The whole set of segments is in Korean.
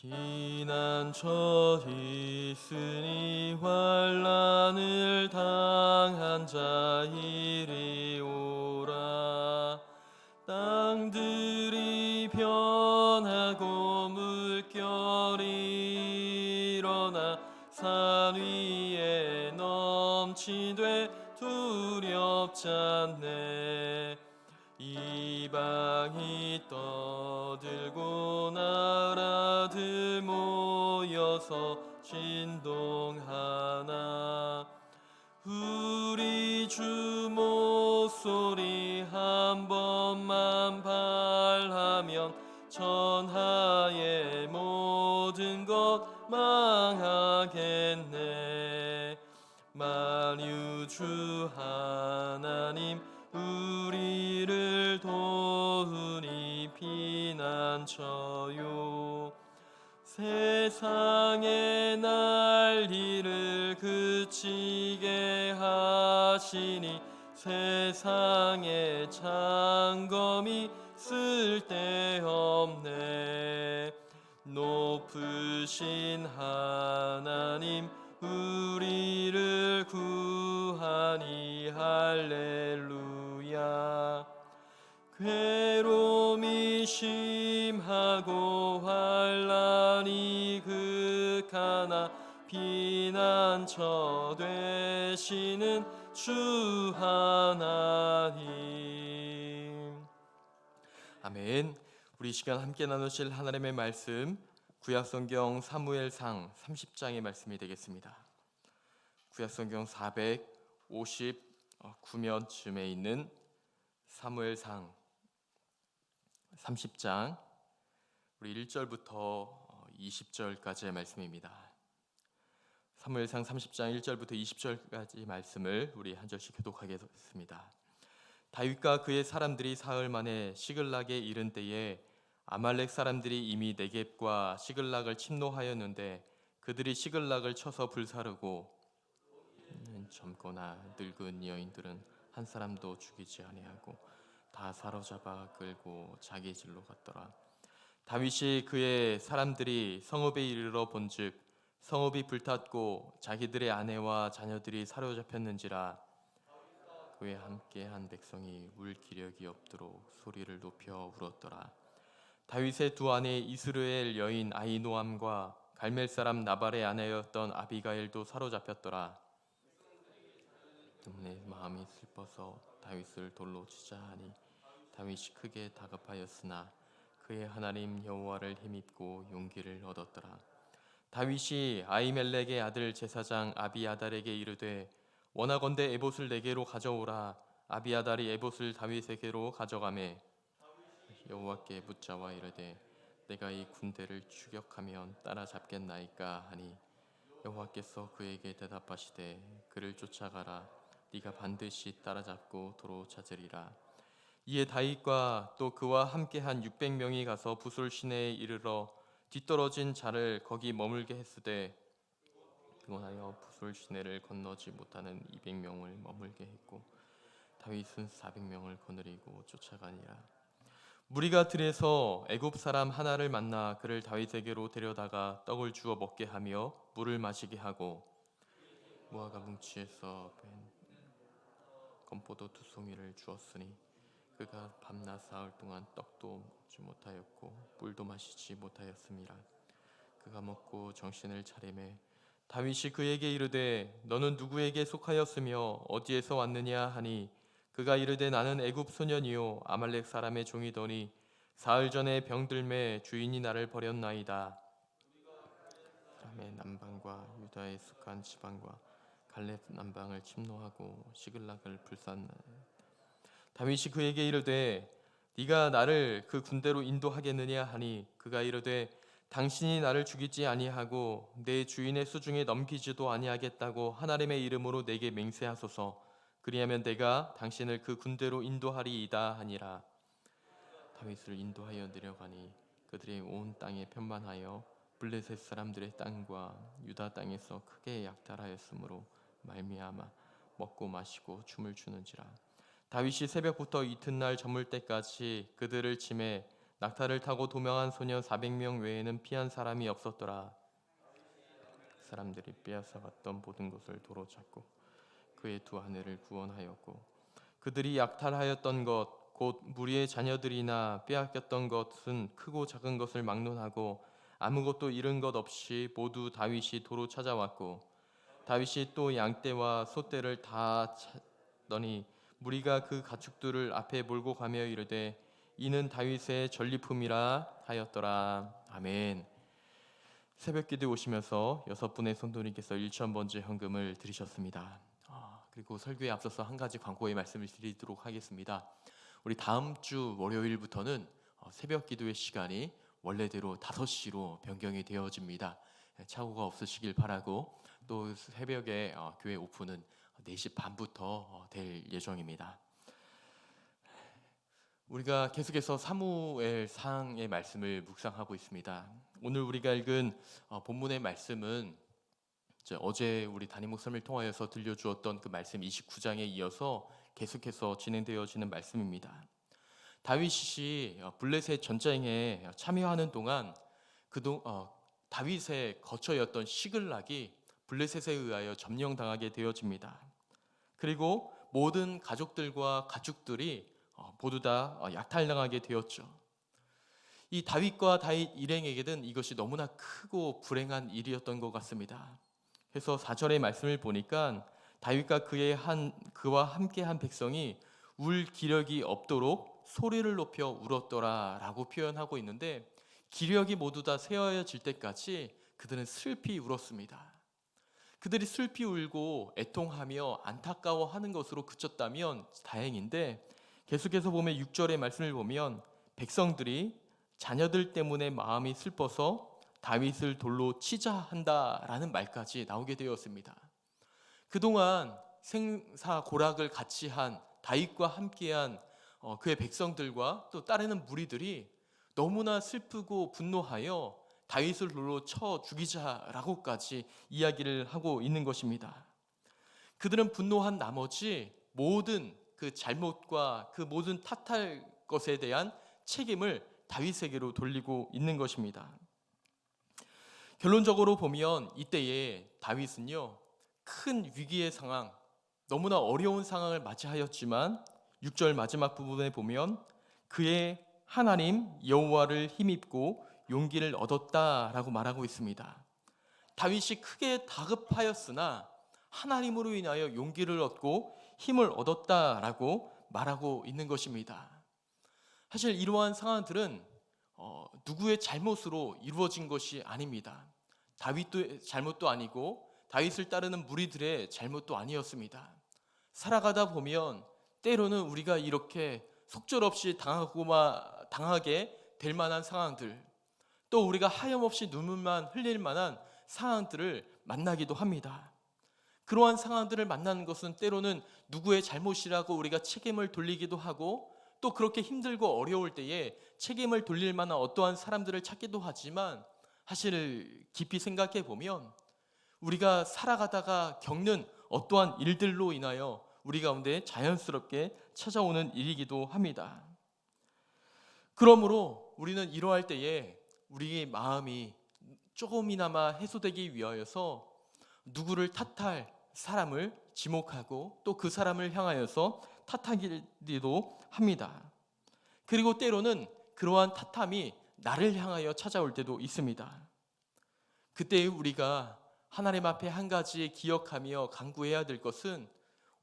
비난처 있으니 환란을 당한 자 이리 오라. 땅들이 변하고 물결이 일어나 산 위에 넘치되 두렵지 않네. 이방이 떠 모여서 진동하나 우리 주 목소리 한 번만 발하면 천하의 모든 것 망하겠네. 만유주 하나님 우리를 도우니 피난처요 세상의 난리를 그치게 하시니 세상의 창검이 쓸데없네. 높으신 하나님 우리를 구하니 할렐루야 괴로움이 심하고 환란이 극하나 피난처 되시는 주 하나님 아멘 우리 이 시간 함께 나누실 하나님의 말씀 구약성경 사무엘상 30장의 말씀이 되겠습니다. 구약성경 459면쯤에 있는 사무엘상 30장 우리 1절부터 20절까지의 말씀입니다. 사무엘상 30장 1절부터 20절까지 말씀을 우리 한 절씩 교독하겠습니다. 다윗과 그의 사람들이 사흘 만에 시글락에 이른 때에 아말렉 사람들이 이미 네겝과 시글락을 침노하였는데 그들이 시글락을 쳐서 불사르고 젊거나 늙은 여인들은 한 사람도 죽이지 아니하고 다 사로잡아 끌고 자기 질로 갔더라. 다윗이 그의 사람들이 성읍에 이르러 본즉 성읍이 불탔고 자기들의 아내와 자녀들이 사로잡혔는지라 그에 함께한 백성이 울 기력이 없도록 소리를 높여 울었더라. 다윗의 두 아내 이스르엘 여인 아이노암과 갈멜 사람 나발의 아내였던 아비가일도 사로잡혔더라. 때문에 마음이 슬퍼서 다윗을 돌로 치자 하니 다윗이 크게 다급하였으나 그의 하나님 여호와를 힘입고 용기를 얻었더라. 다윗이 아이멜렉의 아들 제사장 아비아달에게 이르되 원하건대 에봇을 내게로 가져오라. 아비아달이 에봇을 다윗에게로 가져가매 여호와께 묻자와 이르되 내가 이 군대를 추격하면 따라잡겠나이까 하니 여호와께서 그에게 대답하시되 그를 쫓아가라 네가 반드시 따라잡고 도로 찾으리라. 이에 다윗과 또 그와 함께한 600명이 가서 부솔 시내에 이르러 뒤떨어진 자를 거기 머물게 했으되 등원하여 부솔 시내를 건너지 못하는 200명을 머물게 했고 다윗은 400명을 거느리고 쫓아가니라. 무리가 들에서 애굽 사람 하나를 만나 그를 다윗에게로 데려다가 떡을 주어 먹게 하며 물을 마시게 하고 무화과 뭉치에서 뺀 건포도 두 송이를 주었으니 그가 밤낮 사흘 동안 떡도 먹지 못하였고 물도 마시지 못하였습니다. 그가 먹고 정신을 차리매 다윗이 그에게 이르되 너는 누구에게 속하였으며 어디에서 왔느냐 하니 그가 이르되 나는 애굽 소년이요 아말렉 사람의 종이더니 사흘 전에 병들매 주인이 나를 버렸나이다. 사람의 남방과 유다에 속한 지방과 갈렙 남방을 침노하고 시글락을 불살라 다윗이 그에게 이르되 네가 나를 그 군대로 인도하겠느냐 하니 그가 이르되 당신이 나를 죽이지 아니하고 내 주인의 수중에 넘기지도 아니하겠다고 하나님의 이름으로 내게 맹세하소서. 그리하면 내가 당신을 그 군대로 인도하리이다 하니라. 다윗을 인도하여 내려가니 그들이 온 땅에 편만하여 블레셋 사람들의 땅과 유다 땅에서 크게 약탈하였으므로 말미암아 먹고 마시고 춤을 추는지라. 다윗이 새벽부터 이튿날 저물 때까지 그들을 침해 낙타를 타고 도망한 소년 400명 외에는 피한 사람이 없었더라. 사람들이 빼앗아 갔던 모든 것을 도로 잡고 그의 두 아내를 구원하였고 그들이 약탈하였던 것 곧 무리의 자녀들이나 빼앗겼던 것은 크고 작은 것을 막론하고 아무것도 잃은 것 없이 모두 다윗이 도로 찾아왔고 다윗이 또 양떼와 소떼를 다 찾더니 무리가 그 가축들을 앞에 몰고 가며 이르되 이는 다윗의 전리품이라 하였더라 아멘. 새벽 기도 오시면서 여섯 분의 성도님께서 1천 번째 현금을 드리셨습니다. 아, 그리고 설교에 앞서서 한 가지 광고의 말씀을 드리도록 하겠습니다. 우리 다음 주 월요일부터는 어, 새벽 기도의 시간이 원래대로 5시로 변경이 되어집니다. 예, 착오가 없으시길 바라고 또 새벽에 어, 교회 오픈은 4시 반부터 어, 될 예정입니다. 우리가 계속해서 사무엘 상의 말씀을 묵상하고 있습니다. 오늘 우리가 읽은 어, 본문의 말씀은 어제 우리 담임 목사님을 통하여서 들려주었던 그 말씀 29장에 이어서 계속해서 진행되어지는 말씀입니다. 다윗이 어, 블레셋 전쟁에 참여하는 동안 그동 어, 다윗의 거처였던 시글락이 블레셋에 의하여 점령당하게 되어집니다. 그리고 모든 가족들과 가축들이 어, 모두 다 어, 약탈당하게 되었죠. 이 다윗과 다윗 일행에게는 이것이 너무나 크고 불행한 일이었던 것 같습니다. 그래서 4절의 말씀을 보니까 다윗과 그의 한 그와 함께 한 백성이 울 기력이 없도록 소리를 높여 울었더라라고 표현하고 있는데 기력이 모두 다 세어질 때까지 그들은 슬피 울었습니다. 그들이 슬피 울고 애통하며 안타까워하는 것으로 그쳤다면 다행인데 계속해서 보면 6절의 말씀을 보면 백성들이 자녀들 때문에 마음이 슬퍼서 다윗을 돌로 치자 한다라는 말까지 나오게 되었습니다. 그동안 생사 고락을 같이 한 다윗과 함께한 어, 그의 백성들과 또 따르는 무리들이 너무나 슬프고 분노하여 다윗을 돌로 쳐 죽이자라고까지 이야기를 하고 있는 것입니다. 그들은 분노한 나머지 모든 그 잘못과 그 모든 탓할 것에 대한 책임을 다윗에게로 돌리고 있는 것입니다. 결론적으로 보면 이때에 다윗은요 큰 위기의 상황, 너무나 어려운 상황을 맞이하였지만 6절 마지막 부분에 보면 그의 하나님 여호와를 힘입고 용기를 얻었다라고 말하고 있습니다. 다윗이 크게 다급하였으나 하나님으로 인하여 용기를 얻고 힘을 얻었다라고 말하고 있는 것입니다. 사실 이러한 상황들은 어, 누구의 잘못으로 이루어진 것이 아닙니다. 다윗도 잘못도 아니고 다윗을 따르는 무리들의 잘못도 아니었습니다. 살아가다 보면 때로는 우리가 이렇게 속절없이 당하고마 당하게 될 만한 상황들, 또 우리가 하염없이 눈물만 흘릴 만한 상황들을 만나기도 합니다. 그러한 상황들을 만나는 것은 때로는 누구의 잘못이라고 우리가 책임을 돌리기도 하고 또 그렇게 힘들고 어려울 때에 책임을 돌릴 만한 어떠한 사람들을 찾기도 하지만 사실 깊이 생각해 보면 우리가 살아가다가 겪는 어떠한 일들로 인하여 우리 가운데 자연스럽게 찾아오는 일이기도 합니다. 그러므로 우리는 이러할 때에 우리의 마음이 조금이나마 해소되기 위하여서 누구를 탓할 사람을 지목하고 또 그 사람을 향하여서 탓하기도 합니다. 그리고 때로는 그러한 탓함이 나를 향하여 찾아올 때도 있습니다. 그때 우리가 하나님 앞에 한 가지 기억하며 강구해야 될 것은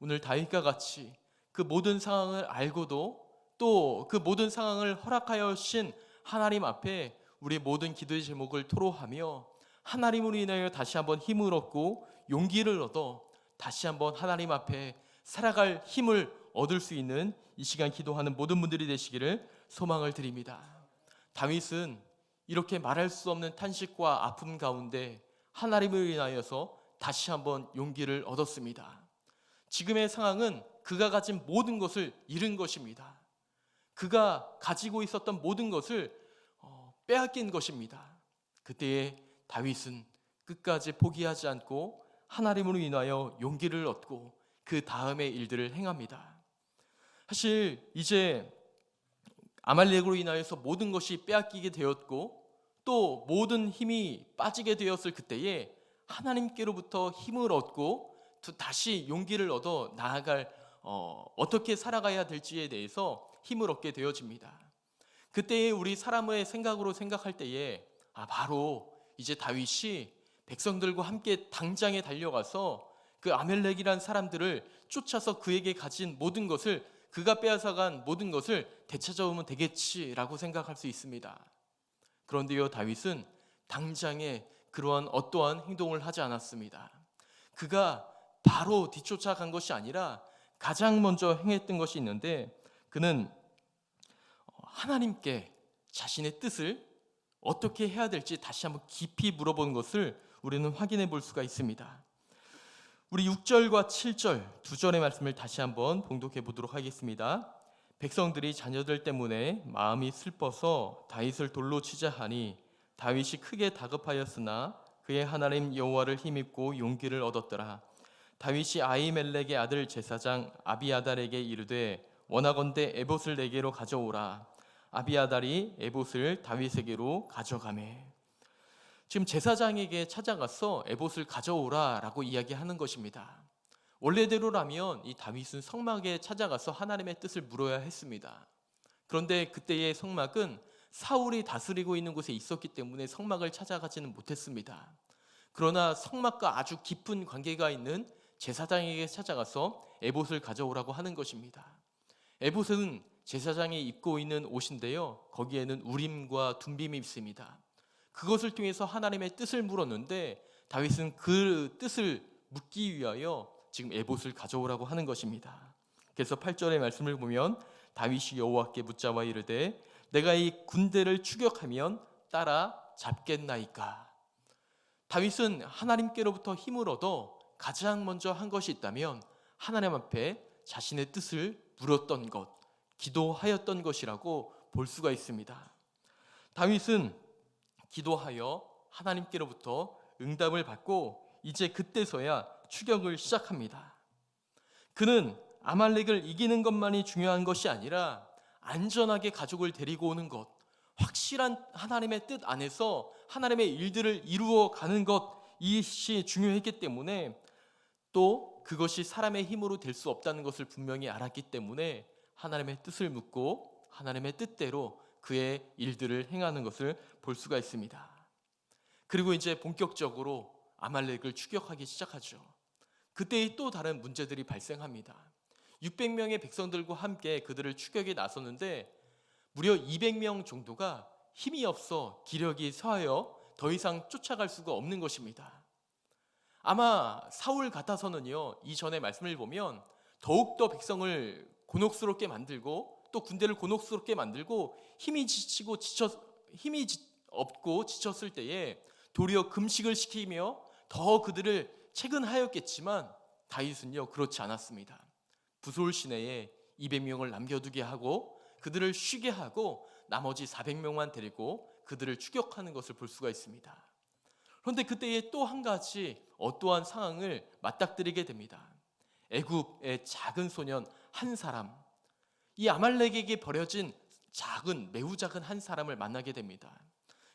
오늘 다윗과 같이 그 모든 상황을 알고도 또 그 모든 상황을 허락하여 신 하나님 앞에 우리 모든 기도의 제목을 토로하며 하나님으로 인하여 다시 한번 힘을 얻고 용기를 얻어 다시 한번 하나님 앞에 살아갈 힘을 얻을 수 있는 이 시간 기도하는 모든 분들이 되시기를 소망을 드립니다. 다윗은 이렇게 말할 수 없는 탄식과 아픔 가운데 하나님을 인하여서 다시 한번 용기를 얻었습니다. 지금의 상황은 그가 가진 모든 것을 잃은 것입니다. 그가 가지고 있었던 모든 것을 어, 빼앗긴 것입니다. 그때에 다윗은 끝까지 포기하지 않고 하나님으로 인하여 용기를 얻고 그 다음의 일들을 행합니다. 사실 이제 아말렉으로 인하여서 모든 것이 빼앗기게 되었고 또 모든 힘이 빠지게 되었을 그때에 하나님께로부터 힘을 얻고 또 다시 용기를 얻어 나아갈 어, 어떻게 살아가야 될지에 대해서 힘을 얻게 되어집니다. 그때에 우리 사람의 생각으로 생각할 때에 아 바로 이제 다윗이 백성들과 함께 당장에 달려가서 그 아멜렉이란 사람들을 쫓아서 그에게 가진 모든 것을 그가 빼앗아간 모든 것을 되찾아오면 되겠지라고 생각할 수 있습니다. 그런데요 다윗은 당장에 그러한 어떠한 행동을 하지 않았습니다. 그가 바로 뒤쫓아간 것이 아니라 가장 먼저 행했던 것이 있는데 그는 하나님께 자신의 뜻을 어떻게 해야 될지 다시 한번 깊이 물어본 것을 우리는 확인해 볼 수가 있습니다. 우리 6절과 7절 두 절의 말씀을 다시 한번 봉독해 보도록 하겠습니다. 백성들이 자녀들 때문에 마음이 슬퍼서 다윗을 돌로 치자 하니 다윗이 크게 다급하였으나 그의 하나님 여호와를 힘입고 용기를 얻었더라. 다윗이 아이멜렉의 아들 제사장 아비아달에게 이르되 원하건대 에봇을 내게로 가져오라. 아비아달이 에봇을 다윗에게로 가져가매. 지금 제사장에게 찾아가서 에봇을 가져오라라고 이야기하는 것입니다. 원래대로라면 이 다윗은 성막에 찾아가서 하나님의 뜻을 물어야 했습니다. 그런데 그때의 성막은 사울이 다스리고 있는 곳에 있었기 때문에 성막을 찾아가지는 못했습니다. 그러나 성막과 아주 깊은 관계가 있는 제사장에게 찾아가서 에봇을 가져오라고 하는 것입니다. 에봇은 제사장이 입고 있는 옷인데요. 거기에는 우림과 둠빔이 있습니다. 그것을 통해서 하나님의 뜻을 물었는데 다윗은 그 뜻을 묻기 위하여 지금 에봇을 가져오라고 하는 것입니다. 그래서 8절의 말씀을 보면 다윗이 여호와께 묻자와 이르되 내가 이 군대를 추격하면 따라 잡겠나이까. 다윗은 하나님께로부터 힘을 얻어 가장 먼저 한 것이 있다면 하나님 앞에 자신의 뜻을 물었던 것, 기도하였던 것이라고 볼 수가 있습니다. 다윗은 기도하여 하나님께로부터 응답을 받고 이제 그때서야 추격을 시작합니다. 그는 아말렉을 이기는 것만이 중요한 것이 아니라 안전하게 가족을 데리고 오는 것, 확실한 하나님의 뜻 안에서 하나님의 일들을 이루어 가는 것 이것이 중요했기 때문에 또 그것이 사람의 힘으로 될 수 없다는 것을 분명히 알았기 때문에 하나님의 뜻을 묻고 하나님의 뜻대로 그의 일들을 행하는 것을 볼 수가 있습니다. 그리고 이제 본격적으로 아말렉을 추격하기 시작하죠. 그때의 또 다른 문제들이 발생합니다. 600명의 백성들과 함께 그들을 추격에 나섰는데 무려 200명 정도가 힘이 없어 기력이 서하여 더 이상 쫓아갈 수가 없는 것입니다. 아마 사울 같아서는요, 이전의 말씀을 보면 더욱더 백성을 곤혹스럽게 만들고 또 군대를 곤혹스럽게 만들고 힘이 지치고 지쳐 힘이 없고 지쳤을 때에 도리어 금식을 시키며 더 그들을 채근하였겠지만 다윗은요 그렇지 않았습니다. 부솔 시내에 200명을 남겨두게 하고 그들을 쉬게 하고 나머지 400명만 데리고 그들을 추격하는 것을 볼 수가 있습니다. 그런데 그때에 또 한 가지 어떠한 상황을 맞닥뜨리게 됩니다. 애굽의 작은 소년 한 사람, 이 아말렉에게 버려진 작은 매우 작은 한 사람을 만나게 됩니다.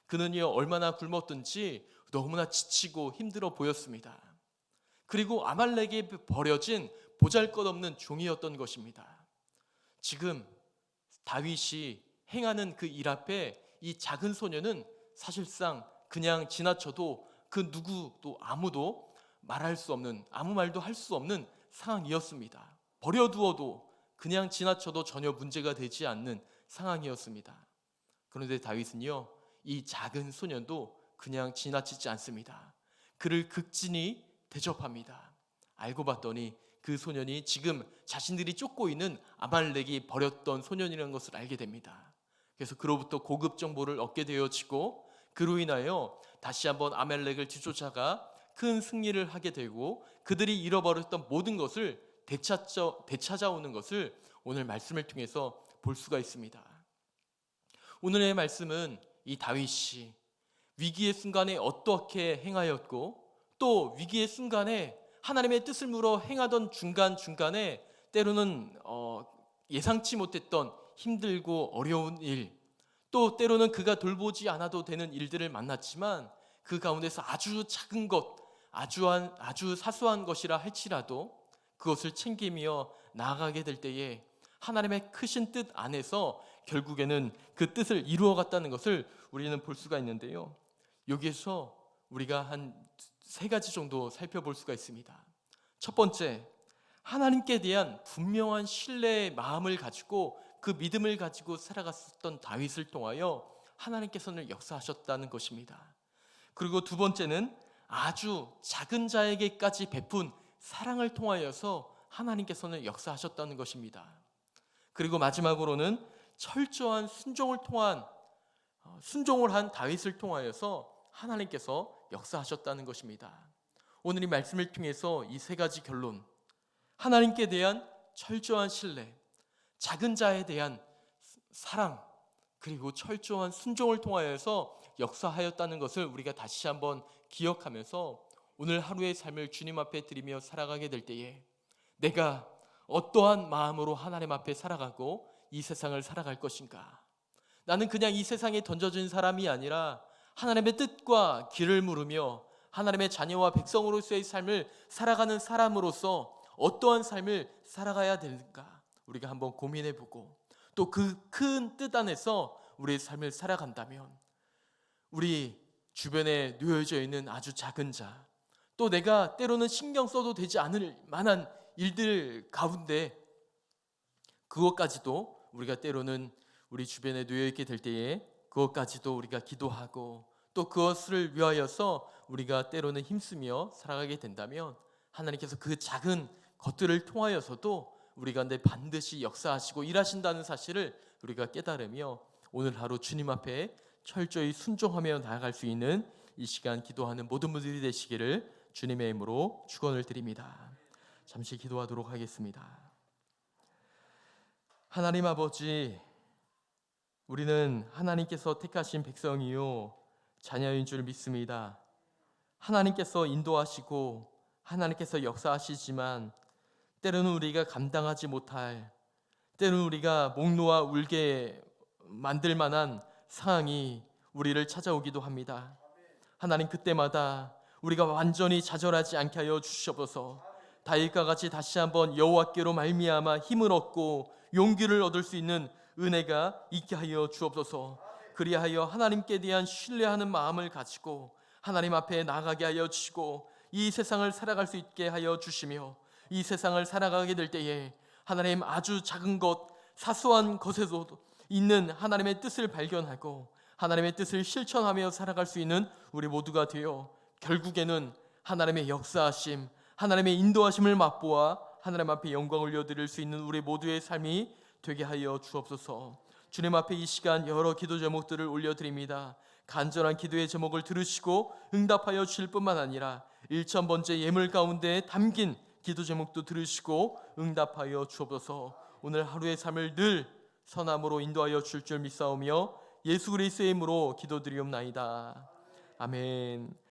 그는요 얼마나 굶었든지 너무나 지치고 힘들어 보였습니다. 그리고 아말렉에 버려진 보잘것없는 종이었던 것입니다. 지금 다윗이 행하는 그 일 앞에 이 작은 소녀는 사실상 그냥 지나쳐도 그 누구도 아무도 말할 수 없는 아무 말도 할 수 없는 상황이었습니다. 버려두어도 그냥 지나쳐도 전혀 문제가 되지 않는 상황이었습니다. 그런데 다윗은요, 이 작은 소년도 그냥 지나치지 않습니다. 그를 극진히 대접합니다. 알고 봤더니 그 소년이 지금 자신들이 쫓고 있는 아말렉이 버렸던 소년이라는 것을 알게 됩니다. 그래서 그로부터 고급 정보를 얻게 되어지고 그로 인하여 다시 한번 아말렉을 뒤쫓아가 큰 승리를 하게 되고 그들이 잃어버렸던 모든 것을 되찾아, 되찾아오는 것을 오늘 말씀을 통해서 볼 수가 있습니다. 오늘의 말씀은 이 다윗이 위기의 순간에 어떻게 행하였고 또 위기의 순간에 하나님의 뜻을 물어 행하던 중간 중간에 때로는 어, 예상치 못했던 힘들고 어려운 일, 또 때로는 그가 돌보지 않아도 되는 일들을 만났지만 그 가운데서 아주 작은 것, 아주 한, 아주 사소한 것이라 할지라도 그것을 챙기며 나아가게 될 때에 하나님의 크신 뜻 안에서 결국에는 그 뜻을 이루어갔다는 것을 우리는 볼 수가 있는데요. 여기에서 우리가 한 세 가지 정도 살펴볼 수가 있습니다. 첫 번째, 하나님께 대한 분명한 신뢰의 마음을 가지고 그 믿음을 가지고 살아갔었던 다윗을 통하여 하나님께서는 역사하셨다는 것입니다. 그리고 두 번째는 아주 작은 자에게까지 베푼 사랑을 통하여서 하나님께서는 역사하셨다는 것입니다. 그리고 마지막으로는 철저한 순종을 통한 어, 순종을 한 다윗을 통하여서 하나님께서 역사하셨다는 것입니다. 오늘 이 말씀을 통해서 이 세 가지 결론 하나님께 대한 철저한 신뢰, 작은 자에 대한 사랑, 그리고 철저한 순종을 통하여서 역사하였다는 것을 우리가 다시 한번 기억하면서 오늘 하루의 삶을 주님 앞에 드리며 살아가게 될 때에 내가 어떠한 마음으로 하나님 앞에 살아가고 이 세상을 살아갈 것인가? 나는 그냥 이 세상에 던져진 사람이 아니라 하나님의 뜻과 길을 물으며 하나님의 자녀와 백성으로서의 삶을 살아가는 사람으로서 어떠한 삶을 살아가야 되는가? 우리가 한번 고민해 보고 또 그 큰 뜻 안에서 우리의 삶을 살아간다면 우리 주변에 놓여져 있는 아주 작은 자, 또 내가 때로는 신경 써도 되지 않을 만한 일들 가운데 그것까지도 우리가 때로는 우리 주변에 놓여 있게 될 때에 그것까지도 우리가 기도하고 또 그것을 위하여서 우리가 때로는 힘쓰며 살아가게 된다면 하나님께서 그 작은 것들을 통하여서도 우리 가운데 반드시 역사하시고 일하신다는 사실을 우리가 깨달으며 오늘 하루 주님 앞에 철저히 순종하며 나아갈 수 있는 이 시간 기도하는 모든 분들이 되시기를 주님의 이름으로 축원을 드립니다. 잠시 기도하도록 하겠습니다. 하나님 아버지 우리는 하나님께서 택하신 백성이요 자녀인 줄 믿습니다. 하나님께서 인도하시고 하나님께서 역사하시지만 때로는 우리가 감당하지 못할 때로는 우리가 목 놓아 울게 만들 만한 상황이 우리를 찾아오기도 합니다. 하나님 그때마다 우리가 완전히 좌절하지 않게 하여 주시옵소서. 다윗과 같이 다시 한번 여호와께로 말미암아 힘을 얻고 용기를 얻을 수 있는 은혜가 있게 하여 주옵소서. 그리하여 하나님께 대한 신뢰하는 마음을 가지고 하나님 앞에 나가게 하여 주시고 이 세상을 살아갈 수 있게 하여 주시며 이 세상을 살아가게 될 때에 하나님 아주 작은 것 사소한 것에도 있는 하나님의 뜻을 발견하고 하나님의 뜻을 실천하며 살아갈 수 있는 우리 모두가 되어 결국에는 하나님의 역사하심, 하나님의 인도하심을 맛보아 하나님 앞에 영광을 올려드릴 수 있는 우리 모두의 삶이 되게 하여 주옵소서. 주님 앞에 이 시간 여러 기도 제목들을 올려드립니다. 간절한 기도의 제목을 들으시고 응답하여 주실 뿐만 아니라 1천번째 예물 가운데 담긴 기도 제목도 들으시고 응답하여 주옵소서. 오늘 하루의 삶을 늘 선함으로 인도하여 줄 줄 믿사오며 예수 그리스도의 이름으로 기도드리옵나이다. 아멘.